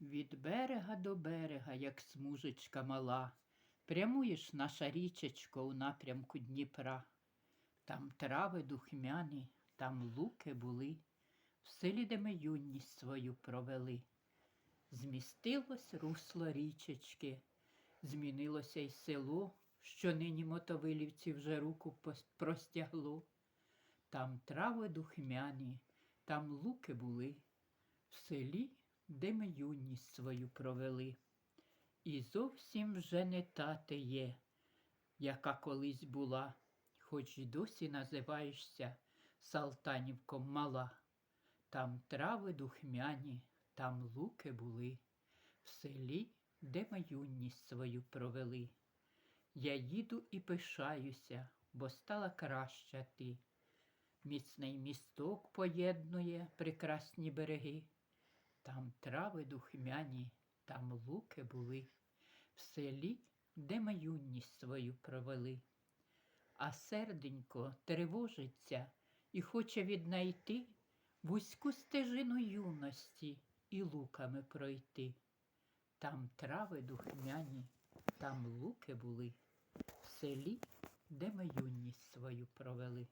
Від берега до берега, як смужечка мала, прямуєш наша річечко у напрямку Дніпра. Там трави духмяні, там луки були, в селі, де ми юність свою провели. Змістилось русло річечки, змінилося й село, що нині мотовилівці вже руку простягло. Там трави духмяні, там луки були, в селі, де ми юність свою провели. І зовсім вже не та ти є, яка колись була, хоч й досі називаєшся Салтанівком мала. Там трави духмяні, там луки були, в селі, де ми юність свою провели. Я їду і пишаюся, бо стала краща ти. Міцний місток поєднує прекрасні береги. Там трави духмяні, там луки були, в селі, де ми юність свою провели. А серденько тривожиться і хоче віднайти вузьку стежину юності і луками пройти. Там трави духмяні, там луки були, в селі, де ми юність свою провели.